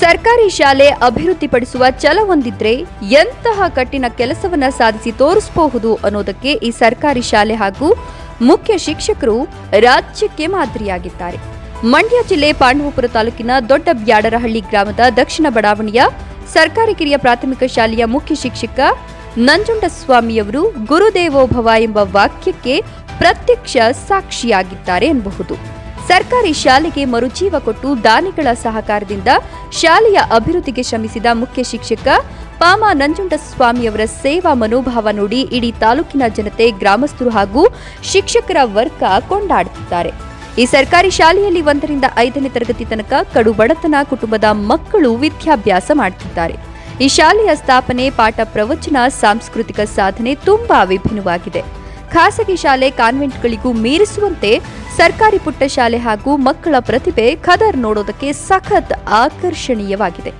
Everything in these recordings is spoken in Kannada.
ಸರ್ಕಾರಿ ಶಾಲೆ ಅಭಿವೃದ್ಧಿಪಡಿಸುವ ಛಲ ಹೊಂದಿದ್ರೆ ಎಂತಹ ಕಠಿಣ ಕೆಲಸವನ್ನ ಸಾಧಿಸಿ ತೋರಿಸಬಹುದು ಅನ್ನೋದಕ್ಕೆ ಈ ಸರ್ಕಾರಿ ಶಾಲೆ ಹಾಗೂ ಮುಖ್ಯ ಶಿಕ್ಷಕರು ರಾಜ್ಯಕ್ಕೆ ಮಾದರಿಯಾಗಿದ್ದಾರೆ. ಮಂಡ್ಯ ಜಿಲ್ಲೆ ಪಾಂಡವಪುರ ತಾಲೂಕಿನ ದೊಡ್ಡ ಬ್ಯಾಡರಹಳ್ಳಿ ಗ್ರಾಮದ ದಕ್ಷಿಣ ಬಡಾವಣೆಯ ಸರ್ಕಾರಿ ಕಿರಿಯ ಪ್ರಾಥಮಿಕ ಶಾಲೆಯ ಮುಖ್ಯ ಶಿಕ್ಷಕ ನಂಜುಂಡಸ್ವಾಮಿಯವರು ಗುರುದೇವೋಭವ ಎಂಬ ವಾಕ್ಯಕ್ಕೆ ಪ್ರತ್ಯಕ್ಷ ಸಾಕ್ಷಿಯಾಗಿದ್ದಾರೆ ಎನ್ನಬಹುದು. ಸರ್ಕಾರಿ ಶಾಲೆಗೆ ಮರುಜೀವ ಕೊಟ್ಟು ದಾನಿಗಳ ಸಹಕಾರದಿಂದ ಶಾಲೆಯ ಅಭಿವೃದ್ಧಿಗೆ ಶ್ರಮಿಸಿದ ಮುಖ್ಯ ಶಿಕ್ಷಕ ಪಾಮ ನಂಜುಂಡಸ್ವಾಮಿಯವರ ಸೇವಾ ಮನೋಭಾವ ನೋಡಿ ಇಡೀ ತಾಲೂಕಿನ ಜನತೆ ಗ್ರಾಮಸ್ಥರು ಹಾಗೂ ಶಿಕ್ಷಕರ ವರ್ಗ ಕೊಂಡಾಡುತ್ತಿದ್ದಾರೆ. ಈ ಸರ್ಕಾರಿ ಶಾಲೆಯಲ್ಲಿ ಒಂದರಿಂದ ಐದನೇ ತರಗತಿ ತನಕ ಕಡು ಬಡತನ ಕುಟುಂಬದ ಮಕ್ಕಳು ವಿದ್ಯಾಭ್ಯಾಸ ಮಾಡುತ್ತಿದ್ದಾರೆ. ಈ ಶಾಲೆಯ ಸ್ಥಾಪನೆ, ಪಾಠ ಪ್ರವಚನ, ಸಾಂಸ್ಕೃತಿಕ ಸಾಧನೆ ತುಂಬಾ ವಿಭಿನ್ನವಾಗಿದೆ ಖಾಸಗಿ ಶಾಲೆ ಕಾನ್ವೆಂಟ್ಗಳಿಗೂ ಮೀರಿಸುವಂತೆ ಸರ್ಕಾರಿ ಪುಟ್ಟ ಶಾಲೆ ಹಾಗೂ ಮಕ್ಕಳ ಪ್ರತಿಭೆ ಖದರ್ ನೋಡೋದಕ್ಕೆ ಸಖತ್ ಆಕರ್ಷಣೀಯವಾಗಿದೆ.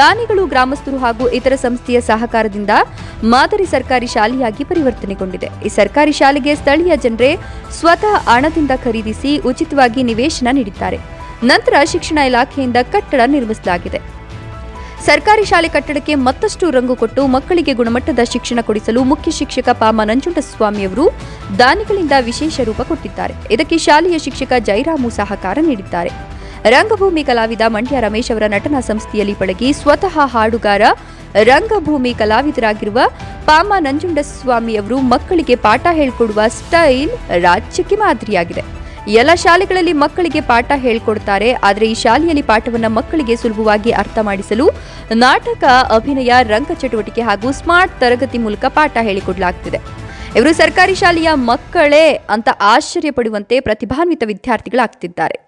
ದಾನಿಗಳು, ಗ್ರಾಮಸ್ಥರು ಹಾಗೂ ಇತರ ಸಂಸ್ಥೆಯ ಸಹಕಾರದಿಂದ ಮಾದರಿ ಸರ್ಕಾರಿ ಶಾಲೆಯಾಗಿ ಪರಿವರ್ತನೆಗೊಂಡಿದೆ. ಈ ಸರ್ಕಾರಿ ಶಾಲೆಗೆ ಸ್ಥಳೀಯ ಜನರೇ ಸ್ವತಃ ಹಣದಿಂದ ಖರೀದಿಸಿ ಉಚಿತವಾಗಿ ನಿವೇಶನ ನೀಡಿದ್ದಾರೆ. ನಂತರ ಶಿಕ್ಷಣ ಇಲಾಖೆಯಿಂದ ಕಟ್ಟಡ ನಿರ್ಮಿಸಲಾಗಿದೆ. ಸರ್ಕಾರಿ ಶಾಲೆ ಕಟ್ಟಡಕ್ಕೆ ಮತ್ತಷ್ಟು ರಂಗು ಕೊಟ್ಟು ಮಕ್ಕಳಿಗೆ ಗುಣಮಟ್ಟದ ಶಿಕ್ಷಣ ಕೊಡಿಸಲು ಮುಖ್ಯ ಶಿಕ್ಷಕ ಪಾಮ ನಂಜುಂಡಸ್ವಾಮಿಯವರು ದಾನಿಗಳಿಂದ ವಿಶೇಷ ರೂಪ ಕೊಟ್ಟಿದ್ದಾರೆ. ಇದಕ್ಕೆ ಶಾಲೆಯ ಶಿಕ್ಷಕ ಜೈರಾಮು ಸಹಕಾರ ನೀಡಿದ್ದಾರೆ. ರಂಗಭೂಮಿ ಕಲಾವಿದ ಮಂಡ್ಯ ರಮೇಶ್ ಅವರ ನಟನಾ ಸಂಸ್ಥೆಯಲ್ಲಿ ಪಳಗಿ ಸ್ವತಃ ಹಾಡುಗಾರ, ರಂಗಭೂಮಿ ಕಲಾವಿದರಾಗಿರುವ ಪಾಮ ನಂಜುಂಡಸ್ವಾಮಿಯವರು ಮಕ್ಕಳಿಗೆ ಪಾಠ ಹೇಳಿಕೊಡುವ ಸ್ಟೈಲ್ ರಾಜ್ಯಕ್ಕೆ ಮಾದರಿಯಾಗಿದೆ. ಎಲ್ಲ ಶಾಲೆಗಳಲ್ಲಿ ಮಕ್ಕಳಿಗೆ ಪಾಠ ಹೇಳಿಕೊಡ್ತಾರೆ, ಆದರೆ ಈ ಶಾಲೆಯಲ್ಲಿ ಪಾಠವನ್ನು ಮಕ್ಕಳಿಗೆ ಸುಲಭವಾಗಿ ಅರ್ಥ ಮಾಡಿಸಲು ನಾಟಕ, ಅಭಿನಯ, ರಂಗ ಚಟುವಟಿಕೆ ಹಾಗೂ ಸ್ಮಾರ್ಟ್ ತರಗತಿ ಮೂಲಕ ಪಾಠ ಹೇಳಿಕೊಡಲಾಗ್ತಿದೆ. ಇವರು ಸರ್ಕಾರಿ ಶಾಲೆಯ ಮಕ್ಕಳೇ ಅಂತ ಆಶ್ಚರ್ಯ ಪಡುವಂತೆ ಪ್ರತಿಭಾನ್ವಿತ ವಿದ್ಯಾರ್ಥಿಗಳಾಗ್ತಿದ್ದಾರೆ.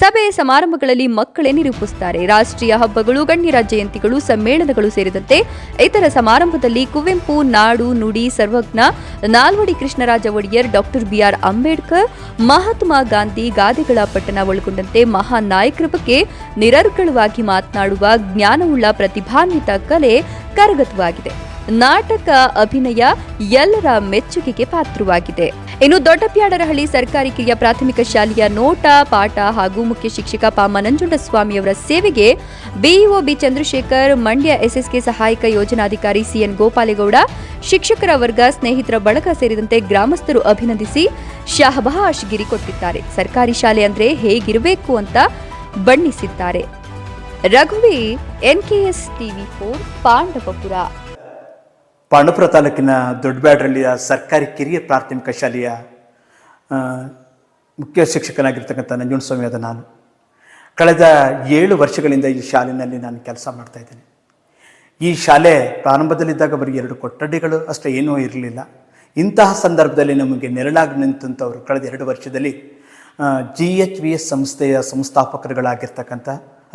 ಸಭೆ ಸಮಾರಂಭಗಳಲ್ಲಿ ಮಕ್ಕಳೇ ನಿರೂಪಿಸುತ್ತಾರೆ. ರಾಷ್ಟ್ರೀಯ ಹಬ್ಬಗಳು, ಗಣ್ಯರ ಜಯಂತಿಗಳು, ಸಮ್ಮೇಳನಗಳು ಸೇರಿದಂತೆ ಇತರ ಸಮಾರಂಭದಲ್ಲಿ ಕುವೆಂಪು, ನಾಡು, ನುಡಿ, Sarvajna, Nalvadi Krishnaraja Wadiyar doctor B R Ambedkar, Mahatma Gandhi ಗಾದೆಗಳ ಪಟ್ಟಣ ಒಳಗೊಂಡಂತೆ ಮಹಾನ್ ನಾಯಕರ ಬಗ್ಗೆ ನಿರರ್ಗಳವಾಗಿ ಮಾತನಾಡುವ ಜ್ಞಾನವುಳ್ಳ ಪ್ರತಿಭಾನ್ವಿತ ಕಲೆ ಕರಗತವಾಗಿದೆ. ನಾಟಕ ಅಭಿನಯ ಎಲ್ಲರ ಮೆಚ್ಚುಗೆಗೆ ಪಾತ್ರವಾಗಿದೆ. ಇನ್ನು ದೊಡ್ಡಪ್ಯಾಡರಹಳ್ಳಿ ಸರ್ಕಾರಿ ಕಿರಿಯ ಪ್ರಾಥಮಿಕ ಶಾಲೆಯ ನೋಟ, ಪಾಠ ಹಾಗೂ ಮುಖ್ಯ ಶಿಕ್ಷಕ ಪಾಮ ನಂಜುಂಡಸ್ವಾಮಿಯವರ ಸೇವೆಗೆ BEO B Chandrashekar, Mandya SSK ಸಹಾಯಕ ಯೋಜನಾಧಿಕಾರಿ ಸಿಎನ್ ಗೋಪಾಲೇಗೌಡ, ಶಿಕ್ಷಕರ ವರ್ಗ ಸ್ನೇಹಿತರ ಬಳಗ ಸೇರಿದಂತೆ ಗ್ರಾಮಸ್ಥರು ಅಭಿನಂದಿಸಿ ಶಹಬಾಷ್ ಕೊಟ್ಟಿದ್ದಾರೆ. ಸರ್ಕಾರಿ ಶಾಲೆ ಅಂದ್ರೆ ಹೇಗಿರಬೇಕು ಅಂತ ಬಣ್ಣಿಸಿದ್ದಾರೆ. ರಘುವಿ NKS TV four, Pandavapura. Pandavapura ತಾಲೂಕಿನ ದೊಡ್ಡಬ್ಯಾಡ್ರಳ್ಳಿಯ ಸರ್ಕಾರಿ ಕಿರಿಯ ಪ್ರಾಥಮಿಕ ಶಾಲೆಯ ಮುಖ್ಯ ಶಿಕ್ಷಕನಾಗಿರ್ತಕ್ಕಂಥ ನಂಜುಣಸ್ವಾಮಿ ಆದ ನಾನು. ಕಳೆದ ಏಳು ವರ್ಷಗಳಿಂದ ಈ ಶಾಲೆಯಲ್ಲಿ ನಾನು ಕೆಲಸ ಮಾಡ್ತಾ ಇದ್ದೇನೆ. ಈ ಶಾಲೆ ಪ್ರಾರಂಭದಲ್ಲಿದ್ದಾಗ ಬರೀ ಎರಡು ಕೊಠಡಿಗಳು ಅಷ್ಟೇ, ಏನೂ ಇರಲಿಲ್ಲ. ಇಂತಹ ಸಂದರ್ಭದಲ್ಲಿ ನಮಗೆ ನೆರಳಾಗಿ ನಿಂತಂಥವರು ಕಳೆದ ಎರಡು ವರ್ಷದಲ್ಲಿ ಜಿ ಎಚ್ ವಿ ಎಸ್ ಸಂಸ್ಥೆಯ ಸಂಸ್ಥಾಪಕರುಗಳಾಗಿರ್ತಕ್ಕಂಥ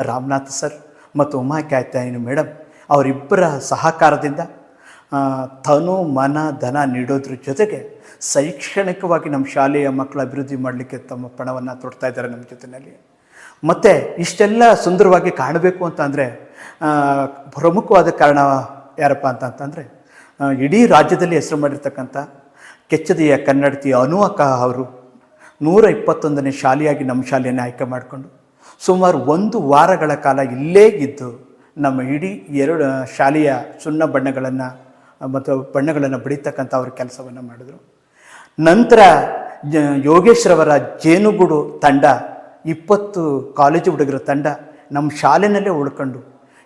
ರಾಮನಾಥ್ ಸರ್ ಮತ್ತು ಉಮಾ ಕ್ಯಾತ್ಯಾಯಿನಿ ಮೇಡಮ್ ಅವರಿಬ್ಬರ ಸಹಕಾರದಿಂದ ತನು, ಮನ, ಧನ ನೀಡೋದ್ರ ಜೊತೆಗೆ ಶೈಕ್ಷಣಿಕವಾಗಿ ನಮ್ಮ ಶಾಲೆಯ ಮಕ್ಕಳ ಅಭಿವೃದ್ಧಿ ಮಾಡಲಿಕ್ಕೆ ತಮ್ಮ ಪಣವನ್ನು ತೊಡ್ತಾ ಇದ್ದಾರೆ ನಮ್ಮ ಜೊತೆಯಲ್ಲಿ ಮತ್ತು ಇಷ್ಟೆಲ್ಲ ಸುಂದರವಾಗಿ ಕಾಣಬೇಕು ಅಂತ ಅಂದರೆ ಪ್ರಮುಖವಾದ ಕಾರಣ ಯಾರಪ್ಪ ಅಂತ ಅಂತಂದರೆ ಇಡೀ ರಾಜ್ಯದಲ್ಲಿ ಹೆಸರು ಮಾಡಿರ್ತಕ್ಕಂಥ ಕೆಚ್ಚದೆಯ ಕನ್ನಡತಿ ಅನುವಕ ಅವರು ನೂರ ಇಪ್ಪತ್ತೊಂದನೇ ಶಾಲೆಯಾಗಿ ನಮ್ಮ ಶಾಲೆಯನ್ನು ಆಯ್ಕೆ ಮಾಡಿಕೊಂಡು ಸುಮಾರು ಒಂದು ವಾರಗಳ ಕಾಲ ಇಲ್ಲೇ ಇದ್ದು ನಮ್ಮ ಇಡೀ ಎರಡು ಶಾಲೆಯ ಸುಣ್ಣ ಬಣ್ಣಗಳನ್ನು ಮತ್ತು ಬಣ್ಣಗಳನ್ನು ಬಡಿತಕ್ಕಂಥ ಅವ್ರ ಕೆಲಸವನ್ನು ಮಾಡಿದರು. ನಂತರ ಜ ಯೋಗೇಶ್ವರವರ ಜೇನುಗೂಡು ತಂಡ, ಇಪ್ಪತ್ತು ಕಾಲೇಜು ಹುಡುಗರ ತಂಡ ನಮ್ಮ ಶಾಲೆಯಲ್ಲೇ ಉಳ್ಕೊಂಡು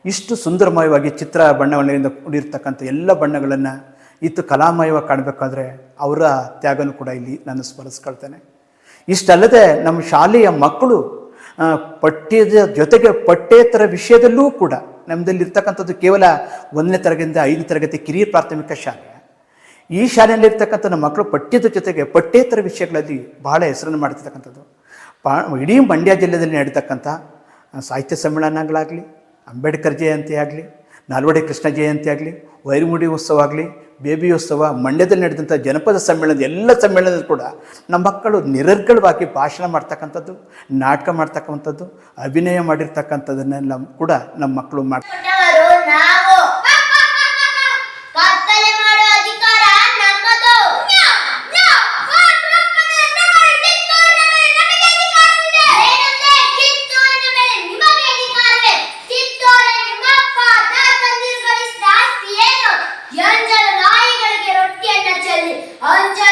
ಇಷ್ಟು ಸುಂದರಮಯವಾಗಿ ಚಿತ್ರ ಬಣ್ಣಗಳಿಂದ ಕೂಡಿರ್ತಕ್ಕಂಥ ಎಲ್ಲ ಬಣ್ಣಗಳನ್ನು ಇತ್ತು ಕಲಾಮಯವಾಗಿ ಕಾಣಬೇಕಾದ್ರೆ ಅವರ ತ್ಯಾಗನೂ ಕೂಡ ಇಲ್ಲಿ ನಾನು ಸ್ಮರಿಸ್ಕೊಳ್ತೇನೆ. ಇಷ್ಟಲ್ಲದೆ ನಮ್ಮ ಶಾಲೆಯ ಮಕ್ಕಳು ಪಠ್ಯದ ಜೊತೆಗೆ ಪಠ್ಯೇತರ ವಿಷಯದಲ್ಲೂ ಕೂಡ ನಮ್ಮದಲ್ಲಿರ್ತಕ್ಕಂಥದ್ದು ಕೇವಲ ಒಂದನೇ ತರಗತಿಯಿಂದ ಐದನೇ ತರಗತಿ ಕಿರಿಯ ಪ್ರಾಥಮಿಕ ಶಾಲೆ. ಈ ಶಾಲೆಯಲ್ಲಿರ್ತಕ್ಕಂಥ ನಮ್ಮ ಮಕ್ಕಳು ಪಠ್ಯದ ಜೊತೆಗೆ ಪಠ್ಯೇತರ ವಿಷಯಗಳಲ್ಲಿ ಬಹಳ ಹೆಸರನ್ನು ಮಾಡ್ತಿರ್ತಕ್ಕಂಥದ್ದು. ಪಾ, ಇಡೀ ಮಂಡ್ಯ ಜಿಲ್ಲೆಯಲ್ಲಿ ನಡೀತಕ್ಕಂಥ ಸಾಹಿತ್ಯ ಸಮ್ಮೇಳನಗಳಾಗಲಿ, ಅಂಬೇಡ್ಕರ್ ಜಯಂತಿ ಆಗಲಿ, ನಾಲ್ವಡೆ ಕೃಷ್ಣ ಜಯಂತಿ ಆಗಲಿ, ವೈರಮುಡಿ ಉತ್ಸವ ಆಗಲಿ ಬೇಬಿ ಉತ್ಸವ ಮಂಡ್ಯದಲ್ಲಿ ನಡೆದಂಥ ಜನಪದ ಸಮ್ಮೇಳನದ ಎಲ್ಲ ಸಮ್ಮೇಳನದಲ್ಲಿ ಕೂಡ ನಮ್ಮ ಮಕ್ಕಳು ನಿರರ್ಗಳವಾಗಿ ಭಾಷಣ ಮಾಡ್ತಕ್ಕಂಥದ್ದು, ನಾಟಕ ಮಾಡ್ತಕ್ಕಂಥದ್ದು, ಅಭಿನಯ ಮಾಡಿರ್ತಕ್ಕಂಥದ್ದನ್ನೆಲ್ಲ ಕೂಡ ನಮ್ಮ ಮಕ್ಕಳು ಮಾಡ್ತಾರೆ. 언제